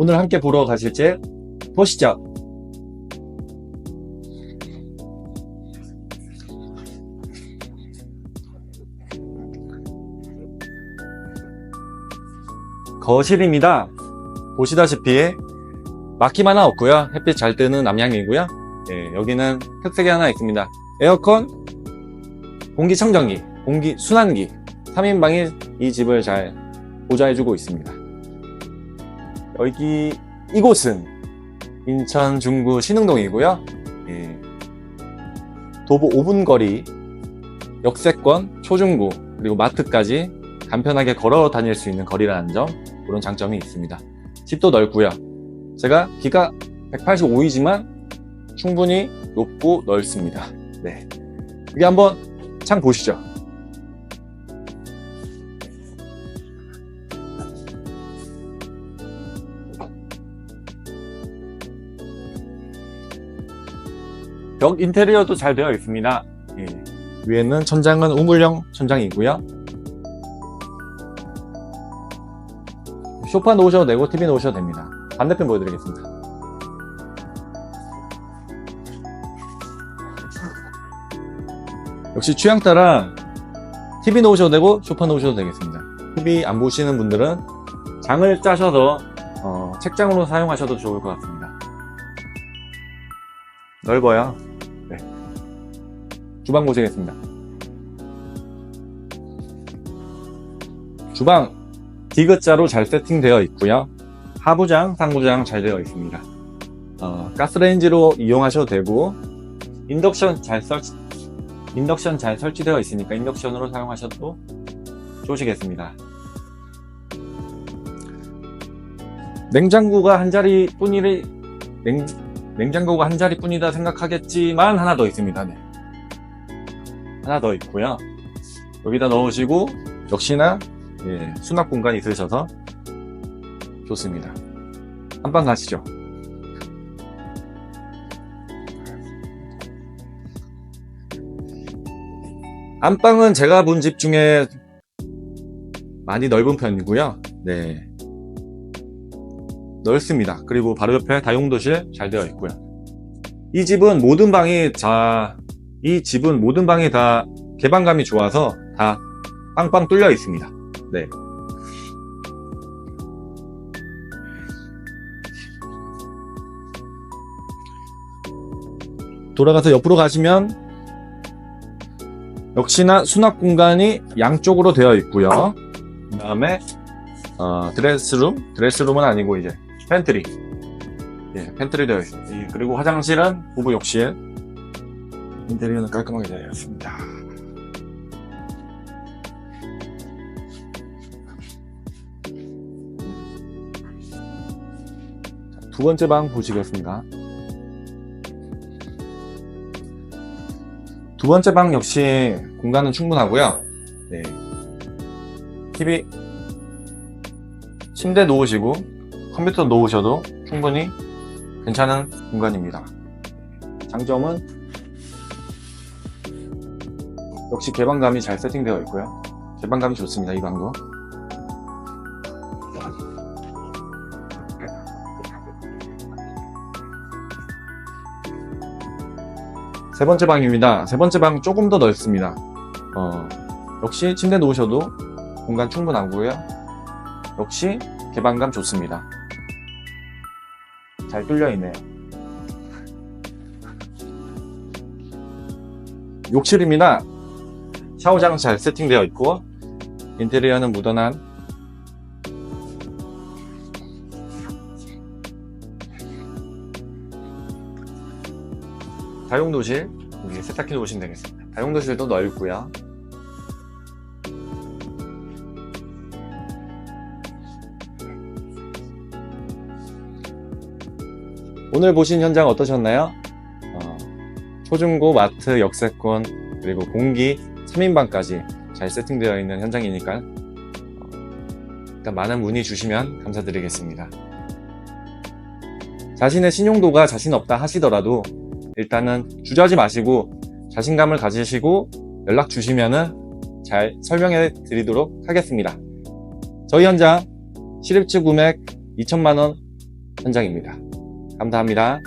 오늘 함께 보러 가실 집 보시죠. 거실입니다. 보시다시피 막힘 하나 없고요. 햇빛 잘 뜨는 남향이고요. 예, 여기는 특색이 하나 있습니다. 에어컨, 공기청정기, 공기 순환기 3인방이 이 집을 잘 보좌해주고 있습니다. 여기 이곳은 인천 중구 신흥동이고요. 예, 도보 5분 거리, 역세권, 초중고 그리고 마트까지 간편하게 걸어 다닐 수 있는 거리라는 점 그런 장점이 있습니다. 집도 넓고요. 제가 키가 185이지만 충분히 높고 넓습니다. 네. 여기 한번 창 보시죠. 벽 인테리어도 잘 되어 있습니다. 예. 위에는 천장은 우물형 천장이고요. 소파 놓으셔도 되고 TV 놓으셔도 됩니다. 반대편 보여드리겠습니다. 역시 취향 따라 TV 놓으셔도 되고 소파 놓으셔도 되겠습니다. TV 안 보시는 분들은 장을 짜셔서 어, 책장으로 사용하셔도 좋을 것 같습니다. 넓어요. 네. 주방 보시겠습니다. 주방 디귿자로 잘 세팅되어 있고요. 하부장, 상부장 잘 되어 있습니다. 어, 가스레인지로 이용하셔도 되고 인덕션 잘 설치 인덕션 잘 설치되어 있으니까 인덕션으로 사용하셔도 좋으시겠습니다. 냉장고가 한 자리 뿐이리 냉, 냉장고가 한 자리 뿐이다 생각하겠지만 하나 더 있습니다. 네. 하나 더 있고요. 여기다 넣으시고 역시나 예, 수납 공간이 있으셔서 좋습니다. 한방 가시죠. 안방은 제가 본 집 중에 많이 넓은 편이고요. 네. 넓습니다. 그리고 바로 옆에 다용도실 잘 되어 있고요. 이 집은 모든 방이 다, 이 집은 모든 방이 다 개방감이 좋아서 다 빵빵 뚫려 있습니다. 네. 돌아가서 옆으로 가시면 역시나 수납 공간이 양쪽으로 되어 있고요. 그 다음에 어, 드레스룸, 드레스룸은 아니고 이제 팬트리, 예, 팬트리 되어 있습니다. 예, 그리고 화장실은 부부 욕실, 인테리어는 깔끔하게 있습니다. 자, 두 번째 방 보시겠습니다. 두 번째 방 역시 공간은 충분하고요. 네. TV, 침대 놓으시고 컴퓨터 놓으셔도 충분히 괜찮은 공간입니다. 장점은 역시 개방감이 잘 세팅되어 있고요. 개방감이 좋습니다. 이 방도. 세 번째 방입니다. 세 번째 방 조금 더 넓습니다. 어, 역시 침대 놓으셔도 공간 충분하고요. 역시 개방감 좋습니다. 잘 뚫려 있네요. 욕실입니다. 샤워장 잘 세팅되어 있고 인테리어는 무던한 다용도실 여기 세탁기 놓으시면 되겠습니다. 다용도실도 넓고요. 오늘 보신 현장 어떠셨나요? 어, 초중고 마트 역세권 그리고 공기 3인방까지 잘 세팅되어 있는 현장이니까 어, 일단 많은 문의 주시면 감사드리겠습니다. 자신의 신용도가 자신 없다 하시더라도 일단은 주저하지 마시고 자신감을 가지시고 연락 주시면은 잘 설명해 드리도록 하겠습니다. 저희 현장 실입주 금액 2천만 원 현장입니다. 감사합니다.